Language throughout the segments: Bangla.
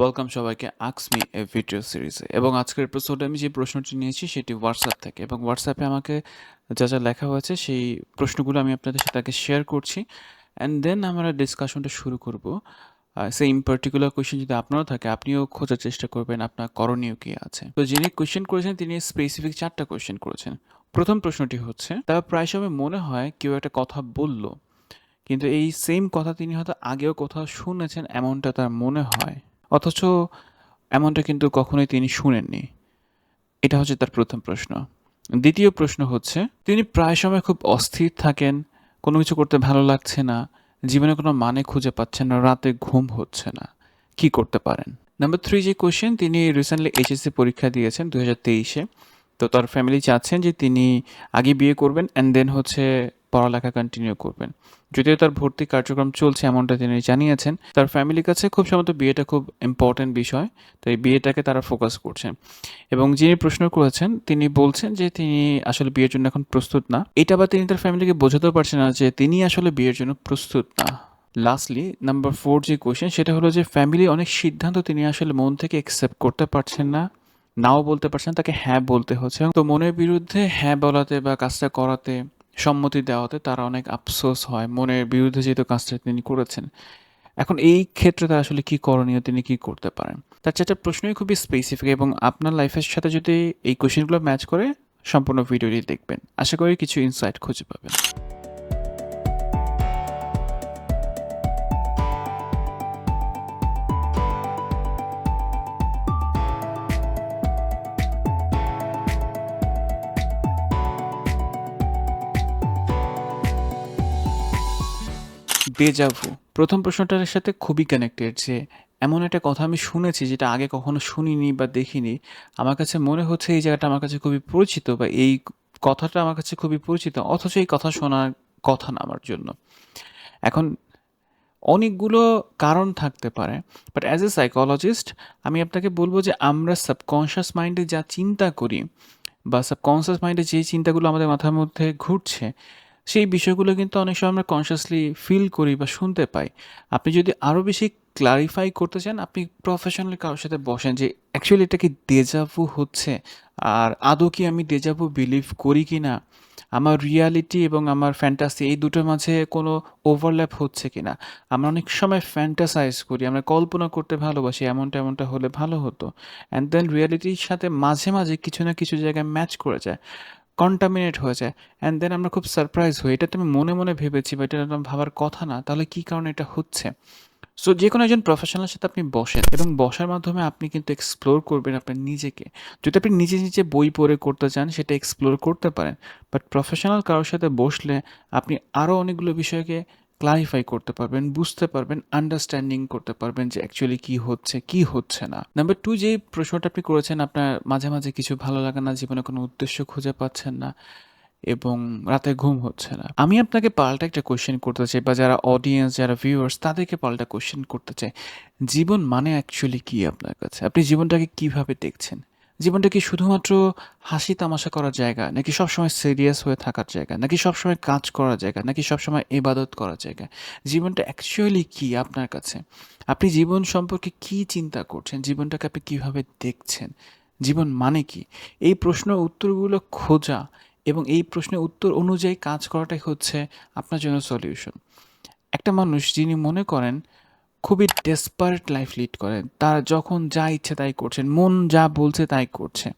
ওয়েলকাম সবাইকে আক্সমি এ ভিডিও সিরিজে এবং আজকের এপিসোডে আমি যে প্রশ্নটি নিয়েছি, সেটি হোয়াটসঅ্যাপ থেকে। এবং হোয়াটসঅ্যাপে আমাকে যা যা লেখা হয়েছে, সেই প্রশ্নগুলো আমি আপনাদের সাথে আগে শেয়ার করছি। অ্যান্ড দেন আমরা ডিসকাশনটা শুরু করব। সেম পার্টিকুলার কোয়েশ্চেন যদি আপনারও থাকে, আপনিও খোঁজার চেষ্টা করবেন আপনার করণীয় কী আছে। তো যিনি কোয়েশ্চেন করেছেন, তিনি স্পেসিফিক চারটা কোয়েশ্চেন করেছেন। প্রথম প্রশ্নটি হচ্ছে, তার প্রায় সময় মনে হয় কেউ একটা কথা বলল, কিন্তু এই সেম কথা তিনি হয়তো আগেও কোথাও শুনেছেন, এমনটা তার মনে হয়। অথচ এমনটা কিন্তু কখনোই তিনি শুনেননি। এটা হচ্ছে তার প্রথম প্রশ্ন। দ্বিতীয় প্রশ্ন হচ্ছে, তিনি প্রায় সময় খুব অস্থির থাকেন, কোনো কিছু করতে ভালো লাগছে না, জীবনে কোনো মানে খুঁজে পাচ্ছেন না, রাতে ঘুম হচ্ছে না। কি করতে পারেন? নাম্বার থ্রি যে কোশ্চেন তিনি রিসেন্টলি এইচএসসি পরীক্ষা দিয়েছেন দু হাজার তেইশে। তো তার ফ্যামিলি চাচ্ছেন যে তিনি আগে বিয়ে করবেন অ্যান্ড দেন হচ্ছে পড়ালেখা কন্টিনিউ করবেন। যদিও তার ভর্তি কার্যক্রম চলছে এমনটা তিনি জানিয়েছেন, তার ফ্যামিলির কাছে খুব সম্ভবত বিয়েটা খুব ইম্পর্ট্যান্ট বিষয় তো এই বিয়েটাকে তারা ফোকাস করছেন। এবং যিনি প্রশ্ন করেছেন, তিনি বলছেন যে তিনি আসলে বিয়ের জন্য এখন প্রস্তুত না। এটা বা তিনি তার ফ্যামিলিকে বোঝাতেও পারছেন না যে তিনি আসলে বিয়ের জন্য প্রস্তুত না। লাস্টলি নাম্বার ফোর যে কোয়েশ্চেন সেটা হলো যে ফ্যামিলি অনেক সিদ্ধান্ত তিনি আসলে মন থেকে অ্যাকসেপ্ট করতে পারছেন না, নাও বলতে পারছেন, তাকে হ্যাঁ বলতে হচ্ছে। তো মনের বিরুদ্ধে হ্যাঁ বলাতে বা কাজটা করাতে সম্মতি দেওয়াতে তারা অনেক আফসোস হয়, মনের বিরুদ্ধে যেহেতু কাজটা তিনি করেছেন। এখন এই ক্ষেত্রে তারা আসলে কী করণীয়, তিনি কি করতে পারেন? তার চারটা প্রশ্নই খুবই স্পেসিফিক এবং আপনার লাইফের সাথে যদি এই কোয়েশ্চেনগুলো ম্যাচ করে, সম্পূর্ণ ভিডিওটি দেখবেন। আশা করি কিছু ইনসাইট খুঁজে পাবেন। ডেজাভু প্রথম প্রশ্নটার সাথে খুবই কানেক্টেড যে, এমন একটা কথা আমি শুনেছি যেটা আগে কখনো শুনিনি বা দেখিনি। আমার কাছে মনে হচ্ছে এই জায়গাটা আমার কাছে খুবই পরিচিত বা এই কথাটা আমার কাছে খুবই পরিচিত, অথচ এই কথা শোনার কথা না আমার জন্য। এখন অনেকগুলো কারণ থাকতে পারে বাট অ্যাজ এ সাইকোলজিস্ট আমি আপনাকে বলব যে আমরা সাবকনশিয়াস মাইন্ডে যা চিন্তা করি বা সাবকনশিয়াস মাইন্ডে যে চিন্তাগুলো আমাদের মাথার মধ্যে ঘুরছে সেই বিষয়গুলো কিন্তু অনেক সময় আমরা কনসিয়াসলি ফিল করি বা শুনতে পাই। আপনি যদি আরও বেশি ক্লারিফাই করতে চান, আপনি প্রফেশনালি কারোর সাথে বসেন যে অ্যাকচুয়ালি এটা কি দেজাভু হচ্ছে? আর আদৌ কি আমি দেজাভু বিলিভ করি কি না? আমার রিয়ালিটি এবং আমার ফ্যান্টাসি এই দুটোর মাঝে কোনো ওভারল্যাপ হচ্ছে কি না? আমরা অনেক সময় ফ্যান্টাসাইজ করি, আমরা কল্পনা করতে ভালোবাসি, এমনটা এমনটা হলে ভালো হতো। অ্যান্ড দেন রিয়ালিটির সাথে মাঝে মাঝে কিছু না কিছু জায়গায় ম্যাচ করে যায়। কন্টামিনেট হয়ে যায়। অ্যান্ড দেন আমরা খুব সারপ্রাইজ হই। এটা তো আমি মনে মনে ভেবেছি বা এটা ভাবার কথা না। তাহলে কী কারণে এটা হচ্ছে? সো যে কোনো একজন প্রফেশনালের সাথে আপনি বসেন এবং বসার মাধ্যমে আপনি কিন্তু এক্সপ্লোর করবেন আপনার নিজেকে। যদি আপনি নিজে নিজে বই পড়ে করতে চান, সেটা এক্সপ্লোর করতে পারেন। বাট প্রফেশনাল কারোর সাথে বসলে আপনি আরও অনেকগুলো বিষয়কে ক্লারিফাই করতে পারবেন, বুঝতে পারবেন আন্ডারস্ট্যান্ডিং করতে পারবেন যে অ্যাকচুয়ালি কি হচ্ছে কি হচ্ছে না। নাম্বার টু যে প্রশ্নটা আপনি করেছেন, আপনার মাঝে মাঝে কিছু ভালো লাগে না, জীবনে কোনো উদ্দেশ্য খুঁজে পাচ্ছেন না এবং রাতে ঘুম হচ্ছে না। আমি আপনাকে পাল্টা একটা কোয়েশ্চেন করতে চাই বা যারা অডিয়েন্স যারা ভিউয়ার্স তাদেরকে পাল্টা কোয়েশ্চেন করতে চাই। জীবন মানে অ্যাকচুয়ালি কি আপনার কাছে? আপনি জীবনটাকে কীভাবে দেখছেন? জীবনটা কি শুধুমাত্র হাসি তামাশা করার জায়গা, নাকি সবসময় সিরিয়াস হয়ে থাকার জায়গা, নাকি সবসময় কাজ করার জায়গা, নাকি সবসময় ইবাদত করার জায়গা? জীবনটা অ্যাকচুয়ালি কি আপনার কাছে? আপনি জীবন সম্পর্কে কি চিন্তা করছেন? জীবনটাকে আপনি কীভাবে দেখছেন? জীবন মানে কি? এই প্রশ্নের উত্তরগুলো খোঁজা এবং এই প্রশ্নের উত্তর অনুযায়ী কাজ করাটাই হচ্ছে আপনার জন্য সলিউশন একটা মানুষ যিনি মনে করেন খুবই ডেসপারেট লাইফ লিড করেন তার যখন যা ইচ্ছে তাই করছেন মন যা বলছে তাই করছে।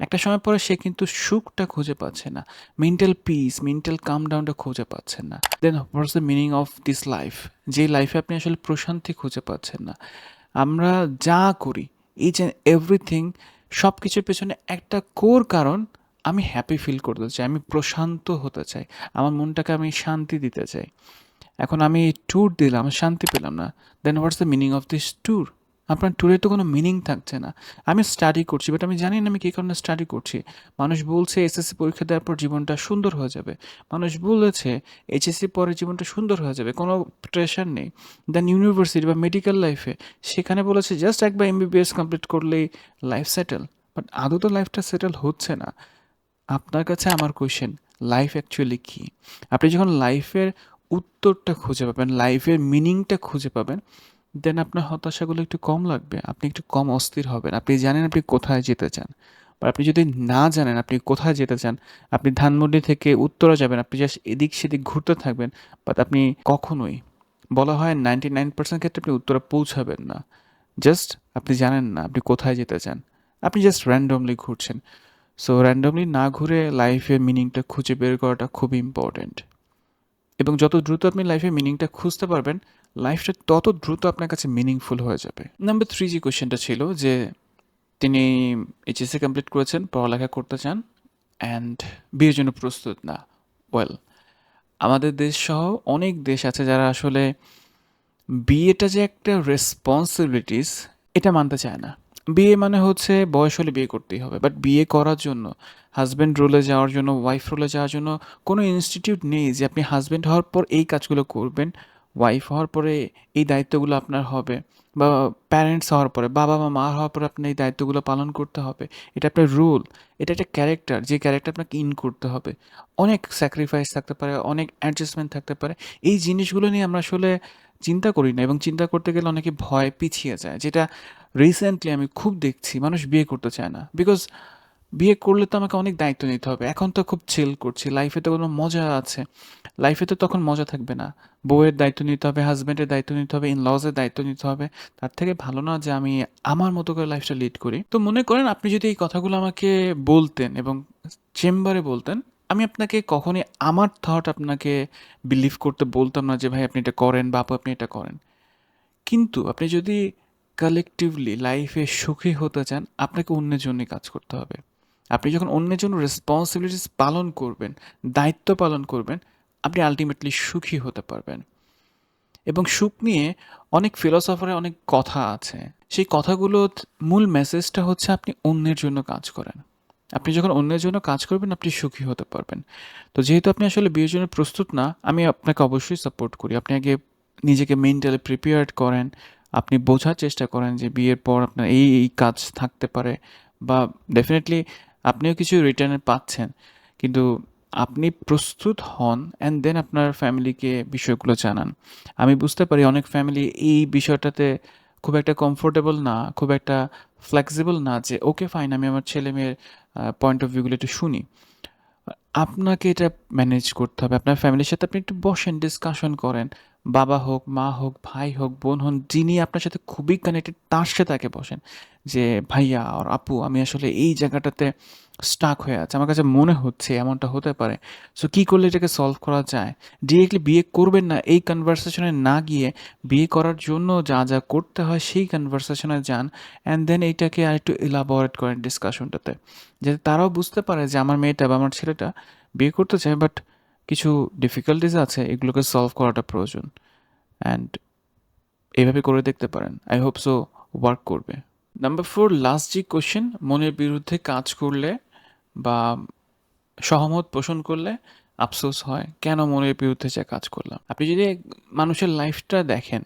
একটা সময় পরে সে কিন্তু সুখটা খুঁজে পাচ্ছে না। মেন্টাল পিস মেন্টাল কাম ডাউনটা খুঁজে পাচ্ছেন না। Then what's the meaning of this life যে লাইফে আপনি আসলে প্রশান্তি খুঁজে পাচ্ছেন না। আমরা যা করি ইচ অ্যান্ড এভরিথিং সব কিছুর পেছনে একটা কোর কারণ, আমি হ্যাপি ফিল করতে চাই, আমি প্রশান্ত হতে চাই। আমার মনটাকে আমি শান্তি দিতে চাই। এখন আমি ট্যুর দিলাম, শান্তি পেলাম না। Then what's the meaning of this tour আপনার ট্যুরে তো কোনো মিনিং থাকছে না। আমি স্টাডি করছি বাট আমি জানি না আমি কী কারণে স্টাডি করছি। মানুষ বলছে এসএসসি পরীক্ষা দেওয়ার পর জীবনটা সুন্দর হয়ে যাবে। মানুষ বলেছে এইচএসসি পরে জীবনটা সুন্দর হয়ে যাবে, কোনো প্রেশার নেই। দেন ইউনিভার্সিটি বা মেডিকেল লাইফে সেখানে বলেছে জাস্ট একবার এমবিবিএস কমপ্লিট করলেই লাইফ সেটেল বাট আদৌ তো লাইফটা সেটেল হচ্ছে না। আপনার কাছে আমার কোয়েশ্চেন লাইফ অ্যাকচুয়ালি কী? আপনি যখন লাইফের উত্তরটা খুঁজে পাবেন লাইফের মিনিংটা খুঁজে পাবেন দেন আপনার হতাশাগুলো একটু কম লাগবে, আপনি একটু কম অস্থির হবেন। আপনি জানেন আপনি কোথায় যেতে চান বা আপনি যদি না জানেন আপনি কোথায় যেতে চান, আপনি ধানমন্ডি থেকে উত্তরা যাবেন, আপনি জাস্ট এদিক সেদিক ঘুরতে থাকবেন বাট আপনি কখনোই, বলা হয় নাইনটি নাইন পার্সেন্ট ক্ষেত্রে আপনি উত্তরা পৌঁছাবেন না। জাস্ট আপনি জানেন না আপনি কোথায় যেতে চান, আপনি জাস্ট র্যান্ডমলি ঘুরছেন। সো র্যান্ডমলি না ঘুরে লাইফের মিনিংটা খুঁজে বের করাটা খুব ইম্পর্ট্যান্ট এবং যত দ্রুত আপনি লাইফে মিনিংটা খুঁজতে পারবেন লাইফটা তত দ্রুত আপনার কাছে মিনিংফুল হয়ে যাবে। নাম্বার থ্রি যে কোয়েশ্চেনটা ছিল যে তিনি এইচএসসি কমপ্লিট করেছেন, পড়ালেখা করতে চান অ্যান্ড বিয়ের জন্য প্রস্তুত না। ওয়েল আমাদের দেশ সহ অনেক দেশ আছে যারা আসলে বিয়েটা যে একটা রেসপন্সিবিলিটিস এটা মানতে চায় না। বিয়ে মানে হচ্ছে বয়স হলে বিয়ে করতেই হবে বাট বিয়ে করার জন্য হাজব্যান্ড রোলে যাওয়ার জন্য ওয়াইফ রোলে যাওয়ার জন্য কোনো ইনস্টিটিউট নেই যে আপনি হাজব্যান্ড হওয়ার পর এই কাজগুলো করবেন ওয়াইফ হওয়ার পরে এই দায়িত্বগুলো আপনার হবে বা প্যারেন্টস হওয়ার পরে, বাবা বা মা হওয়ার পরে আপনার এই দায়িত্বগুলো পালন করতে হবে। এটা আপনার রুল এটা একটা ক্যারেক্টার যে ক্যারেক্টার আপনাকে ইন করতে হবে। অনেক স্যাক্রিফাইস থাকতে পারে, অনেক অ্যাডজাস্টমেন্ট থাকতে পারে। এই জিনিসগুলো নিয়ে আমরা আসলে চিন্তা করি না এবং চিন্তা করতে গেলে অনেকে ভয় পিছিয়ে যায়, যেটা রিসেন্টলি আমি খুব দেখছি, মানুষ বিয়ে করতে চায় না। বিকজ বিয়ে করলে তো আমাকে অনেক দায়িত্ব নিতে হবে। এখন তো খুব চিল করছি। লাইফে তো কোনো মজা আছে। লাইফে তো তখন মজা থাকবে না। বউয়ের দায়িত্ব নিতে হবে হাজব্যান্ডের দায়িত্ব নিতে হবে ইন লজের দায়িত্ব নিতে হবে। তার থেকে ভালো না যে আমি আমার মতো করে লাইফটা লিড করি। তো মনে করেন আপনি যদি এই কথাগুলো আমাকে বলতেন এবং চেম্বারে বলতেন, আমি আপনাকে কখনই আমার থট আপনাকে বিলিভ করতে বলতাম না যে, ভাই, আপনি এটা করেন বা আপু আপনি এটা করেন। কিন্তু আপনি যদি কালেকটিভলি লাইফে সুখী হতে চান, আপনাকে অন্যের জন্যই কাজ করতে হবে। আপনি যখন অন্যের জন্য রেসপন্সিবিলিটিস পালন করবেন, দায়িত্ব পালন করবেন, আপনি আলটিমেটলি সুখী হতে পারবেন। এবং সুখ নিয়ে অনেক ফিলোসফারে অনেক কথা আছে। সেই কথাগুলোর মূল মেসেজটা হচ্ছে আপনি অন্যের জন্য কাজ করেন। আপনি যখন অন্যের জন্য কাজ করবেন, আপনি সুখী হতে পারবেন। তো যেহেতু আপনি আসলে বিয়ের জন্য প্রস্তুত না, আমি আপনাকে অবশ্যই সাপোর্ট করি। আপনি আগে নিজেকে মেন্টালি প্রিপেয়ার্ড করেন। আপনি বোঝার চেষ্টা করেন যে বিয়ের পর আপনার এই এই কাজ থাকতে পারে বা ডেফিনেটলি আপনিও কিছু রিটার্নে পাচ্ছেন। কিন্তু আপনি প্রস্তুত হন অ্যান্ড দেন আপনার ফ্যামিলিকে বিষয়গুলো জানান। আমি বুঝতে পারি অনেক ফ্যামিলি এই বিষয়টাতে খুব একটা কমফোর্টেবল না, খুব একটা ফ্লেক্সিবল না যে ওকে ফাইন আমি আমার ছেলে মেয়ের পয়েন্ট অফ ভিউগুলো একটু শুনি। আপনাকে এটা ম্যানেজ করতে হবে। আপনার ফ্যামিলির সাথে আপনি একটু বসেন ডিসকাশন করেন। বাবা হোক, মা হোক, ভাই হোক, বোন হোক, যিনি আপনার সাথে খুবই কানেক্টেড তার সাথে তাকে বসেন। যে, ভাইয়া আর আপু, আমি আসলে এই জায়গাটাতে স্টাক হয়ে আছে। আমার কাছে মনে হচ্ছে এমনটা হতে পারে। সো কী করলে এটাকে সলভ করা যায়? ডিরেক্টলি বিয়ে করবেন না। এই কনভারসেশনে না গিয়ে বিয়ে করার জন্য যা যা করতে হয় সেই কনভারসেশনে যান অ্যান্ড দেন এইটাকে আর একটু এলাবোরেট করেন ডিসকাশনটাতে যাতে তারাও বুঝতে পারে যে, আমার মেয়েটা বা আমার ছেলেটা বিয়ে করতে চায় বাট কিছু ডিফিকাল্টিস আছে, এগুলোকে সলভ করাটা প্রয়োজন। অ্যান্ড এইভাবে করে দেখতে পারেন। আই হোপ সো ওয়ার্ক করবে। নাম্বার ফোর লাস্ট যে কোশ্চেন মনের বিরুদ্ধে কাজ করলে বা সহমত পোষণ করলে আফসোস হয়, কেন মনের বিরুদ্ধে যা কাজ করলাম? আপনি যদি মানুষের লাইফটা দেখেন,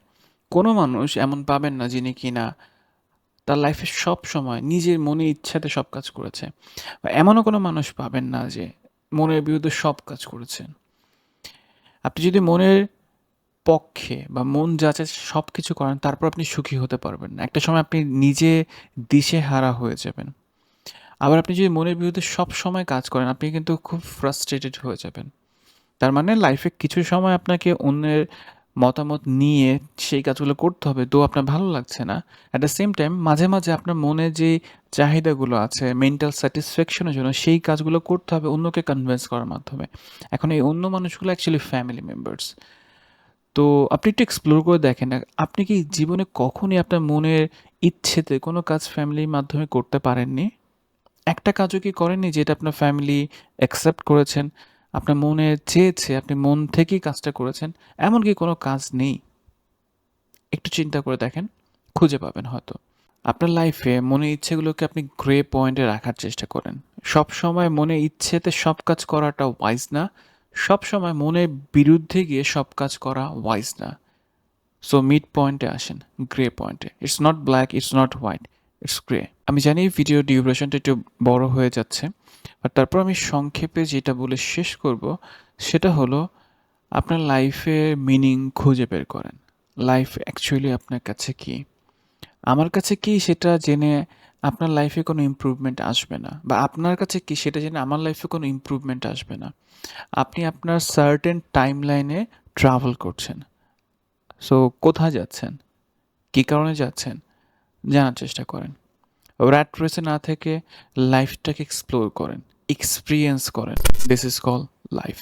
কোনো মানুষ এমন পাবেন না যিনি কিনা তার লাইফে সব সময় নিজের মনে ইচ্ছাতে সব কাজ করেছে। বা এমনও কোনো মানুষ পাবেন না যে মনের বিরুদ্ধে সব কাজ করেছেন আপনি যদি মনের পক্ষে বা মন যাচে সব কিছু করেন, তারপর আপনি সুখী হতে পারবেন না। একটা সময় আপনি নিজে দিশে হারা হয়ে যাবেন। আবার আপনি যদি মনের বিরুদ্ধে সব সময় কাজ করেন, আপনি কিন্তু খুব ফ্রাস্ট্রেটেড হয়ে যাবেন। তার মানে লাইফে কিছু সময় আপনাকে অন্যের মতামত নিয়ে সেই কাজগুলো করতে হবে, তো আপনার ভালো লাগছে না। অ্যাট দ্য সেম টাইম মাঝে মাঝে আপনার মনে যে চাহিদাগুলো আছে মেন্টাল স্যাটিসফ্যাকশনের জন্য সেই কাজগুলো করতে হবে অন্যকে কনভিন্স করার মাধ্যমে। এখন এই অন্য মানুষগুলো অ্যাকচুয়ালি ফ্যামিলি মেম্বার্স তো আপনি একটু এক্সপ্লোর করে দেখেন, আপনি কি জীবনে কখনই আপনার মনের ইচ্ছেতে কোনো কাজ ফ্যামিলির মাধ্যমে করতে পারেননি? একটা কাজও কি করেননি যেটা আপনার ফ্যামিলি অ্যাকসেপ্ট করেছেন, আপনার মনে চেয়েছে, আপনি মন থেকেই কাজটা করেছেন, এমন কি কোনো কাজ নেই? একটু চিন্তা করে দেখেন, খুঁজে পাবেন হয়তো। আপনার লাইফে মনে ইচ্ছেগুলোকে আপনি গ্রে পয়েন্টে রাখার চেষ্টা করেন। সব সময় মনে ইচ্ছেতে সব কাজ করাটা ওয়াইজ না। সব সময় মনের বিরুদ্ধে গিয়ে সব কাজ করা ওয়াইজ না। সো মিড পয়েন্টে আসেন গ্রে পয়েন্টে it's not black it's not white it's grey আমি জানি ভিডিও ডিউরেশনটা একটু বড় হয়ে যাচ্ছে আর তারপর আমি সংক্ষেপে যেটা বলে শেষ করব, সেটা হলো আপনার লাইফে মিনিং খুঁজে বের করেন। লাইফ অ্যাকচুয়ালি আপনার কাছে কি? আমার কাছে কি সেটা জেনে আপনার লাইফে কোনো ইমপ্রুভমেন্ট আসবে না বা আপনার কাছে কি সেটা জেনে আমার লাইফে কোনো ইমপ্রুভমেন্ট আসবে না। আপনি আপনার সার্টেন টাইম লাইনে ট্রাভেল করছেন। সো কোথায় যাচ্ছেন? কী কারণে যাচ্ছেন? জানার চেষ্টা করেন। র্যাট রেসে না থেকে লাইফটাকে এক্সপ্লোর করেন। এক্সপিরিয়েন্স করেন। This is call life